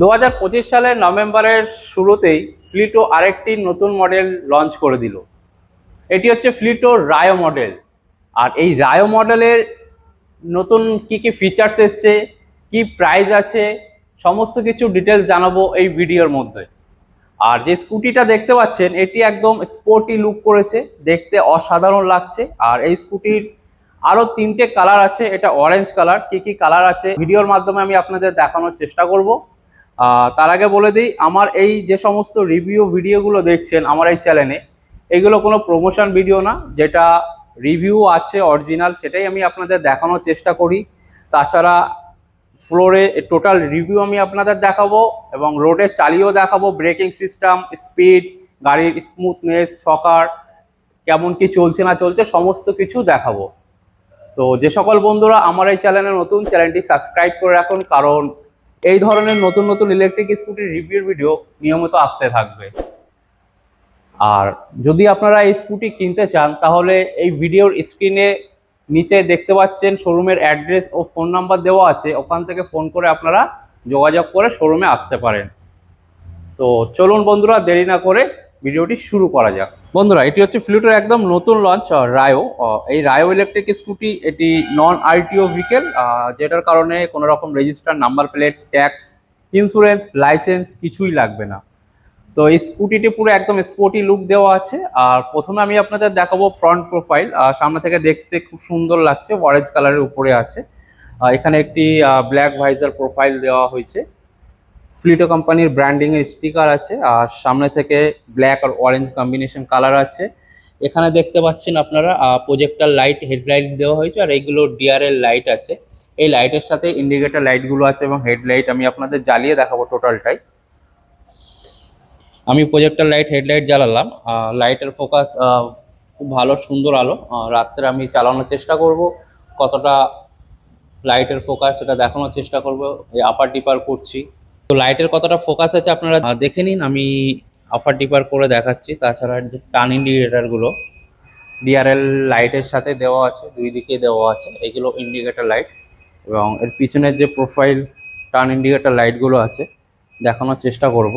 দু হাজার পঁচিশ সালের নভেম্বরের শুরুতেই ফ্লিটো আরেকটি নতুন মডেল লঞ্চ করে দিল। এটি হচ্ছে ফ্লিটো রায়ো মডেল আর এই রায়ো মডেলের নতুন কি কি ফিচার্স এসছে, কি প্রাইস আছে, সমস্ত কিছু ডিটেলস জানাব এই ভিডিওর মধ্যে। আর যে স্কুটিটা দেখতে পাচ্ছেন, এটি একদম স্পোর্টি লুক করেছে, দেখতে অসাধারণ লাগছে। আর এই স্কুটির আরও তিনটে কালার আছে, এটা অরেঞ্জ কালার কি কি কালার আছে ভিডিওর মাধ্যমে আমি আপনাদের দেখানোর চেষ্টা করব। তার আগে বলে দিই, আমার এই যে সমস্ত রিভিউ ভিডিওগুলো দেখছেন আমার এই চ্যানেলে এগুলো কোনো প্রমোশন ভিডিও না, যেটা রিভিউ আছে অরিজিনাল সেটাই আমি আপনাদের দেখানোর চেষ্টা করি। তাছাড়া ফ্লোরে টোটাল রিভিউ আমি আপনাদের দেখাবো এবং রোডে চালিয়েও দেখাবো ব্রেকিং সিস্টেম স্পিড গাড়ির স্মুথনেস সকার, কেমন কি চলছে না চলছে, সমস্ত কিছু দেখাবো। তো যে সকল বন্ধুরা আমার এই চ্যানেলে নতুন চ্যানেলটি সাবস্ক্রাইব করে রাখুন, কারণ এই ধরনের নতুন নতুন ইলেকট্রিক স্কুটির রিভিউর ভিডিও নিয়মিত আসতে থাকবে। আর যদি আপনারা এই স্কুটি কিনতে চান, তাহলে এই ভিডিওর স্ক্রিনে নিচে দেখতে পাচ্ছেন শোরুমের অ্যাড্রেস ও ফোন নাম্বার দেওয়া আছে। ওখান থেকে ফোন করে আপনারা যোগাযোগ করে শোরুমে আসতে পারেন। তো চলুন বন্ধুরা, দেরি না করে ভিডিওটি শুরু করা যাক। বন্ধুরা, এটি হচ্ছে ফ্লিউটের একদম নতুন লঞ্চ রায়ো এই রায়ো ইলেকট্রিক স্কুটি এটি নন আরটিও ভেহিকেল যেটার কারণে কোনো রকম register number plate tax insurance licence কিছুই লাগবে না। তো এই স্কুটিটি পুরো একদম স্পোর্টি লুক দেওয়া আছে। আর প্রথমে আমি আপনাদের দেখাবো ফ্রন্ট প্রোফাইল সামনে থেকে দেখতে খুব সুন্দর লাগছে অরেঞ্জ কালারের উপরে আছে। এখানে একটি ব্ল্যাক ভাইজার প্রোফাইল দেওয়া হয়েছে। ফ্লিটো কোম্পানির ব্র্যান্ডিং এর স্টিকার আছে, আর সামনে থেকে ব্ল্যাক আর অরেঞ্জ কম্বিনেশন কালার আছে। এখানে দেখতে পাচ্ছেন আপনারা প্রজেক্টার লাইট হেডলাইট দেওয়া হয়েছে, আর এইগুলো ডিআরএল লাইট আছে। এই লাইটের সাথে ইন্ডিকেটর লাইটগুলো আছে এবং হেডলাইট আমি আপনাদের জ্বালিয়ে দেখাবো টোটালটাই আমি প্রজেক্টার লাইট হেডলাইট জ্বালালাম। লাইটের ফোকাস খুব ভালো, সুন্দর আলো। রাত্রে আমি চালানোর চেষ্টা করব। কতটা লাইটের ফোকাস সেটা দেখানোর চেষ্টা করব। এই আপার ডিপার করছি। তো লাইটের কতটা ফোকাস আছে আপনারা দেখে নিন, আমি আপার ডিপার করে দেখাচ্ছি। তাছাড়া যে টার্ন ইন্ডিকেটারগুলো ডিআরএল লাইটের সাথে দেওয়া আছে, দুই দিকে দেওয়া আছে, এগুলো ইন্ডিকেটার লাইট এবং এর পিছনের যে প্রোফাইল টার্ন ইন্ডিকেটার লাইটগুলো আছে, দেখানোর চেষ্টা করব।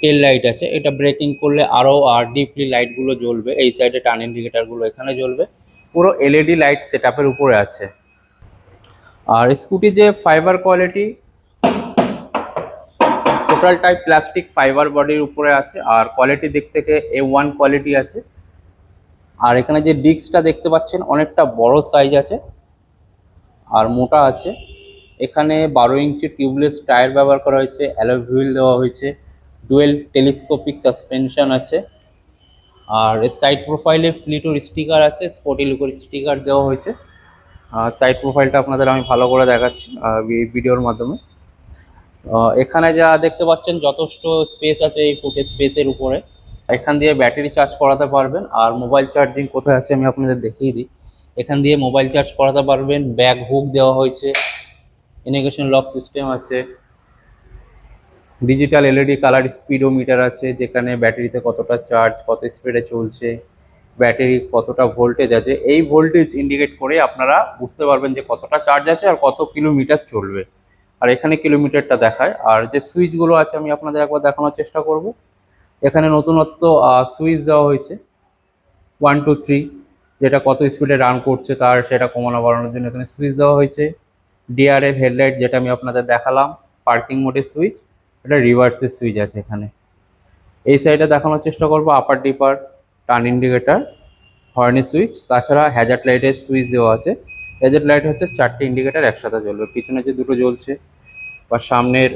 টেল লাইট আছে, এটা ব্রেকিং করলে আরও আর ডিপলি লাইটগুলো জ্বলবে, এই সাইডে টার্ন ইন্ডিকেটারগুলো এখানে জ্বলবে। পুরো এলইডি লাইট সেট উপরে আছে। আর স্কুটি যে ফাইবার কোয়ালিটি টোটালটাই প্লাস্টিক ফাইবার বডির উপরে আছে, আর কোয়ালিটি দিক থেকে এ ওয়ান কোয়ালিটি আছে। আর এখানে যে ডিস্কটা দেখতে পাচ্ছেন, অনেকটা বড় সাইজ আছে, আর মোটা আছে। এখানে বারো ইঞ্চি টিউবলেস টায়ার ব্যবহার করা হয়েছে অ্যালয় হুইল দেওয়া হয়েছে ডুয়েল টেলিস্কোপিক সাসপেনশন আছে, আর সাইড প্রোফাইলে ফ্লিটোর স্টিকার আছে স্পটি লুকের স্টিকার দেওয়া হয়েছে। সাইড প্রোফাইলটা আপনাদের আমি ভালো করে দেখাচ্ছি ভিডিওর মাধ্যমে। এখানে যা দেখতে পাচ্ছেন, যথেষ্ট স্পেস আছে এই ফুটের স্পেসের উপরে। এখান দিয়ে ব্যাটারি চার্জ করাতে পারবেন। আর মোবাইল চার্জিং কোথায় আছে আমি আপনাদের দেখিয়ে দিই। এখান দিয়ে মোবাইল চার্জ করাতে পারবেন। ব্যাগ হুক দেওয়া হয়েছে। ইনিগেশন লক সিস্টেম আছে। ডিজিটাল এলইডি কালার স্পিডোমিটার আছে, যেখানে ব্যাটারিতে কতটা চার্জ কত স্পিডে চলছে ব্যাটারি কতটা ভোল্টেজ আছে। এই ভোল্টেজ ইন্ডিকেট করে আপনারা বুঝতে পারবেন যে কতটা চার্জ আছে আর কত কিলোমিটার চলবে। আর এখানে কিলোমিটারটা দেখায়। আর যে সুইচগুলো আছে, আমি আপনাদের একবার দেখানোর চেষ্টা করব। এখানে নতুনত্ব সুইচ দেওয়া হয়েছে। ওয়ান, টু, থ্রি, যেটা কত স্পিডে রান করছে তার, সেটা কমানো বাড়ানোর জন্য এখানে সুইচ দেওয়া হয়েছে। ডিআরএল হেডলাইট, যেটা আমি আপনাদের দেখালাম, পার্কিং মোডের সুইচ, এটা রিভার্সের সুইচ আছে এখানে। এই সাইডে দেখানোর চেষ্টা করব, আপার ডিপার, টার্ন ইন্ডিকেটার, হর্নের সুইচ, তাছাড়া হ্যাজার্ড লাইটের সুইচ দেওয়া আছে। হ্যাজার্ড লাইট হচ্ছে চারটে ইন্ডিকেটার একসাথে জ্বলবে, পিছনে যে দুটো জ্বলছে বা সামনের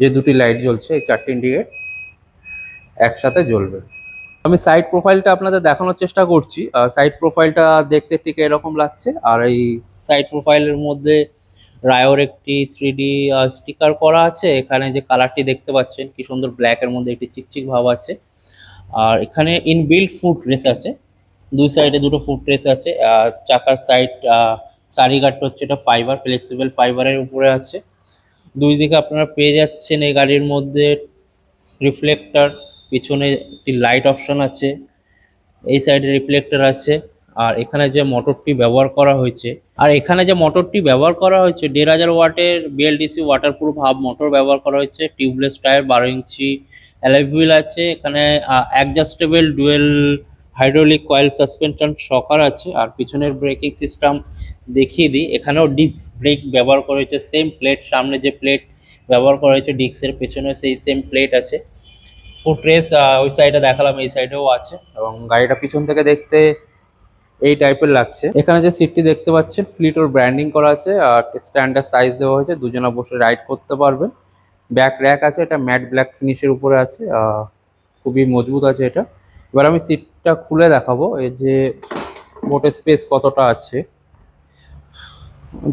যে দুটি লাইট জ্বলছে, এই চারটি ইন্ডিকেট একসাথে জ্বলবে। আমি সাইড প্রোফাইলটা আপনাদের দেখানোর চেষ্টা করছি। আর সাইড প্রোফাইলটা দেখতে ঠিক এরকম লাগছে। আর এই সাইড প্রোফাইলের মধ্যে রায়োর একটি থ্রি স্টিকার করা আছে। এখানে যে কালারটি দেখতে পাচ্ছেন, কি সুন্দর ব্ল্যাকের মধ্যে একটি চিকচিক ভাব আছে। আর এখানে ইনবিল্ড ফুট রেস আছে। দুই সাইডে দুটো ফুট রেস আছে। আর চাকার সাইড সারি গার্ডটা হচ্ছে এটা ফাইবার ফ্লেক্সিবল ফাইবারের উপরে আছে। দুই দিকে আপনারা পেয়ে যাচ্ছেন এই গাড়ির মধ্যে রিফ্লেক্টার পিছনে একটি লাইট অপশন আছে, এই সাইডে রিফ্লেক্টর আছে, আর এখানে যে মোটরটি ব্যবহার করা হয়েছে, আর এখানে যে মোটরটি ব্যবহার করা হয়েছে, দেড় হাজার ওয়াটের বিএলডিসি ওয়াটারপ্রুফ হাফ মোটর ব্যবহার করা হয়েছে টিউবলেস টায়ার বারো ইঞ্চি অ্যালাইভিল আছে, এখানে adjustable dual hydraulic coil suspension shocker আছে, আর পিছনের ব্রেকিং সিস্টেম দেখিয়ে দিই। এখানেও ডিস্ক ব্রেক ব্যবহার করা হয়েছে। সেম প্লেট সামনে যে প্লেট ব্যবহার করা হয়েছে ডিস্কের পেছনে সেই সেম প্লেট আছে। ফুট রেস ওই সাইডে দেখালাম, এই সাইডেও আছে। এবং গাড়িটা পিছন থেকে দেখতে এই টাইপের লাগছে। এখানে যে সিটটি দেখতে পাচ্ছেন ফ্লিটোর ব্র্যান্ডিং করা আছে। আর স্ট্যান্ডার্ড সাইজ দেওয়া হয়েছে, দুজনে বসে রাইড করতে পারবেন। ব্যাক র্যাক আছে, এটা ম্যাট ব্ল্যাক ফিনিশের উপরে আছে। খুবই মজবুত আছে এটা। এবার আমি সিটটা খুলে দেখাবো, এই যে মোটে স্পেস কতটা আছে।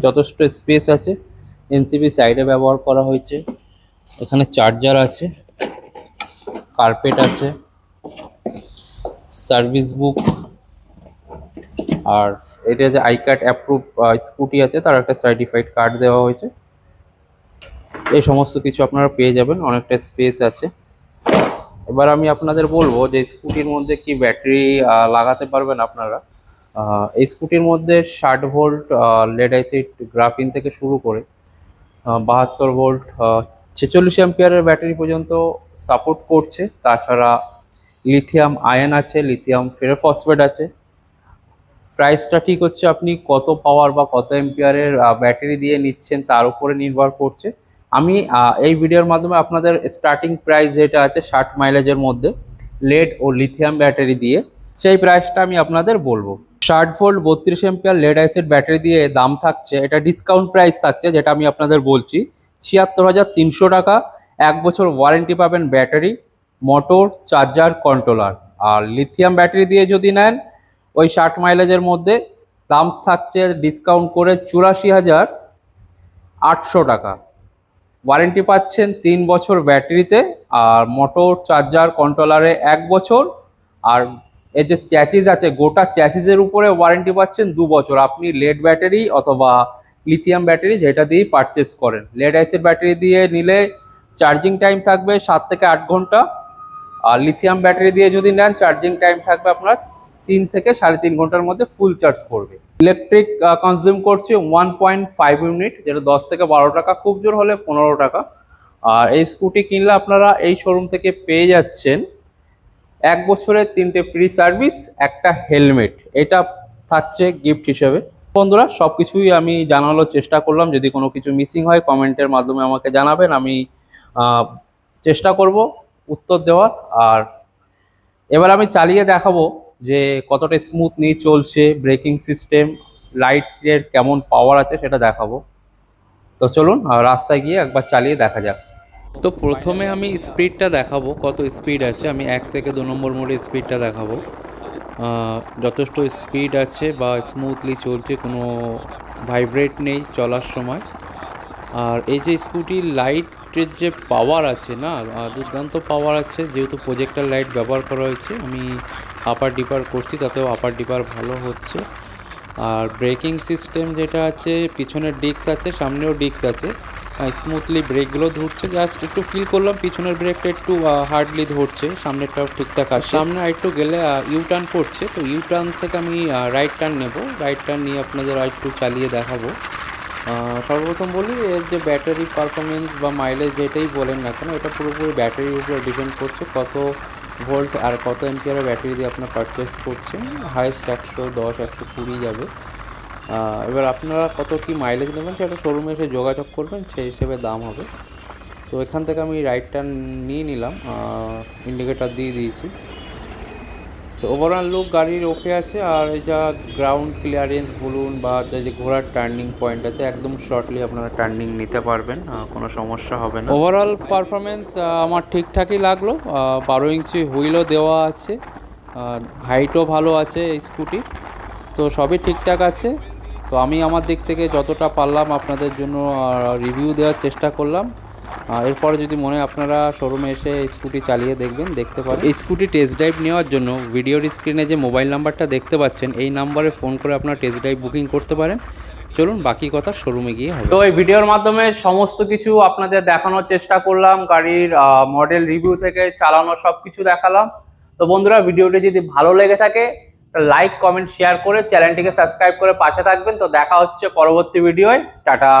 যথেষ্ট স্পেস আছে। এনসিবি সাইডে ব্যবহার করা হয়েছে। এখানে চার্জার আছে। কার্পেট আছে। সার্ভিস বুক আর এটা যে আই কার্ড অ্যাপ্রুভ স্কুটি আছে, তার একটা সার্টিফাইড কার্ড দেওয়া হয়েছে। এই সমস্ত কিছু আপনারা পেয়ে যাবেন, অনেকটা স্পেস আছে। এবার আমি আপনাদের বলব যে স্কুটির মধ্যে কি ব্যাটারি লাগাতে পারবেন আপনারা? এই স্কুটির মধ্যে ষাট ভোল্ট লেড অ্যাসিড গ্রাফিন থেকে শুরু করে বাহাত্তর ভোল্ট ছেচল্লিশ অ্যাম্পিয়ারের ব্যাটারি পর্যন্ত সাপোর্ট করছে। তাছাড়া লিথিয়াম আয়ন আছে লিথিয়াম ফেরোফসফেট আছে। প্রাইসটা ঠিক হচ্ছে আপনি কত পাওয়ার বা কত এম্পিয়ারের ব্যাটারি দিয়ে নিচ্ছেন তার উপরে নির্ভর করছে। আমি এই ভিডিওর মাধ্যমে আপনাদের স্টার্টিং প্রাইস যেটা আছে ষাট মাইলেজের মধ্যে লেড ও লিথিয়াম ব্যাটারি দিয়ে, সেই প্রাইসটা আমি আপনাদের বলব। ষাট বত্রিশ এম্পিয়ার লেড অ্যাসিড ব্যাটারি দিয়ে দাম থাকছে, এটা ডিসকাউন্ট প্রাইস থাকছে, যেটা আমি আপনাদের বলছি। ছিয়াত্তর হাজার তিনশো টাকা, এক বছর ওয়ারেন্টি পাবেন ব্যাটারি মোটর চার্জার কন্ট্রোলার আর লিথিয়াম ব্যাটারি দিয়ে যদি নেন, ওই ষাট মাইলেজের মধ্যে দাম থাকছে ডিসকাউন্ট করে চুরাশি হাজার আটশো টাকা। ওয়ারেন্টি পাচ্ছেন তিন বছর ব্যাটারিতে আর মোটর চার্জার কন্ট্রোলারে এক বছর, আর এর যে চ্যাচিস আছে, গোটা চ্যাচিসের উপরে ওয়ারেন্টি পাচ্ছেন দু বছর। আপনি লেড ব্যাটারি অথবা লিথিয়াম ব্যাটারি যেটা দিয়ে পারচেস করেন। লেড অ্যাসিড ব্যাটারি দিয়ে নিলে চার্জিং টাইম থাকবে সাত থেকে আট ঘণ্টা। আর লিথিয়াম ব্যাটারি দিয়ে যদি নেন চার্জিং টাইম থাকবে আপনার তিন থেকে সাড়ে তিন ঘণ্টার মধ্যে ফুল চার্জ করবে। ইলেকট্রিক কনজিউম করছে ওয়ান পয়েন্ট ফাইভ ইউনিট যেটা দশ থেকে বারো টাকা, খুব জোর হলে পনেরো টাকা। আর এই স্কুটি কিনলে আপনারা এই শোরুম থেকে পেয়ে যাচ্ছেন এক বছরের তিনটে ফ্রি সার্ভিস একটা হেলমেট এটা থাকছে গিফট হিসেবে। বন্ধুরা সব কিছুই আমি জানানোর চেষ্টা করলাম। যদি কোনো কিছু মিসিং হয় কমেন্টের মাধ্যমে আমাকে জানাবেন। আমি চেষ্টা করব উত্তর দেওয়ার। আর এবার আমি চালিয়ে দেখাবো যে কতটা স্মুথ নিয়ে চলছে ব্রেকিং সিস্টেম লাইটের কেমন পাওয়ার আছে সেটা দেখাবো। তো চলুন রাস্তায় গিয়ে একবার চালিয়ে দেখা যাক। তো প্রথমে আমি স্পিডটা দেখাবো, কত স্পিড আছে। আমি এক থেকে দু নম্বর মোড়ে স্পিডটা দেখাবো। যথেষ্ট স্পিড আছে বা স্মুথলি চলছে, কোনো ভাইব্রেট নেই চলার সময়। আর এই যে স্কুটির লাইটের যে পাওয়ার আছে না দুর্দান্ত পাওয়ার আছে, যেহেতু প্রজেক্টার লাইট ব্যবহার করা হয়েছে, আমি আপার ডিপার করছি, তাতেও আপার ডিপার ভালো হচ্ছে। আর ব্রেকিং সিস্টেম যেটা আছে, পিছনের ডিস্ক আছে, সামনেও ডিস্ক আছে। স্মুথলি ব্রেকগুলো ধরছে। জাস্ট একটু ফিল করলাম পিছনের ব্রেকটা একটু হার্ডলি ধরছে সামনেরটাও ঠিকঠাক আছে। সামনে একটু গেলে ইউ টার্ন করছে তো ইউ টার্ন থেকে আমি রাইট টার্ন নেব। রাইট টার্ন নিয়ে আপনাদের আর একটু চালিয়ে দেখাবো। সর্বপ্রথম বলি এর যে ব্যাটারি পারফরমেন্স বা মাইলেজ যেটাই বলেন না কেন এটা পুরোপুরি ব্যাটারির উপর ডিপেন্ড করছে কত ভোল্ট আর কত এমপিয়ারের ব্যাটারি দিয়ে আপনার পারচেস করছেন। হাইয়েস্ট একশো দশ একশো কুড়ি যাবে। এবার আপনারা কত কি মাইলেজ নেবেন সেটা শোরুমে এসে যোগাযোগ করবেন, সেই হিসেবে দাম হবে। তো এখান থেকে আমি রাইটটা নিয়ে নিলাম ইন্ডিকেটার দিয়ে দিয়েছি। তো ওভারঅল লুক গাড়ির ওকে আছে, আর এই যা গ্রাউন্ড ক্লিয়ারেন্স বলুন বা যে ঘোরার টার্নিং পয়েন্ট আছে, একদম শর্টলি আপনারা টার্নিং নিতে পারবেন কোনো সমস্যা হবে না। ওভারঅল পারফরমেন্স আমার ঠিকঠাকই লাগল বারো ইঞ্চি হুইলও দেওয়া আছে হাইটও ভালো আছে এই স্কুটি তো সবই ঠিকঠাক আছে। তো আমি আমার দিক থেকে যতটা পারলাম আপনাদের জন্য রিভিউ দেওয়ার চেষ্টা করলাম। এরপরে যদি মনে হয় আপনারা শোরুমে এসে স্কুটি চালিয়ে দেখবেন দেখতে পারেন এই স্কুটি টেস্ট ড্রাইভ নেওয়ার জন্য ভিডিওর স্ক্রিনে যে মোবাইল নাম্বারটা দেখতে পাচ্ছেন এই নাম্বারে ফোন করে আপনারা টেস্ট ড্রাইভ বুকিং করতে পারেন। চলুন বাকি কথা শোরুমে গিয়ে হবে। তো এই ভিডিওর মাধ্যমে সমস্ত কিছু আপনাদের দেখানোর চেষ্টা করলাম গাড়ির মডেল রিভিউ থেকে চালানো সব কিছু দেখালাম। তো বন্ধুরা ভিডিওটি যদি ভালো লেগে থাকে লাইক কমেন্ট শেয়ার করে চ্যানেলটিকে সাবস্ক্রাইব করে পাশে থাকবেন। তো দেখা হচ্ছে পরবর্তী ভিডিওয়। টাটা।